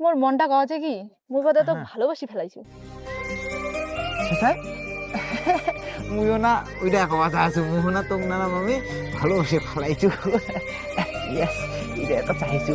মোর মনটা কছে কি? মুই বোধ তো হ্যাঁ। ভালোবাসি ফেলাইছো। সেটাই? মুইও না ওইটা এক কথা আছে মুহ না তোক না না মামি ভালোবাসি ফেলাইছো। ইয়েস এটা তো চাইছু।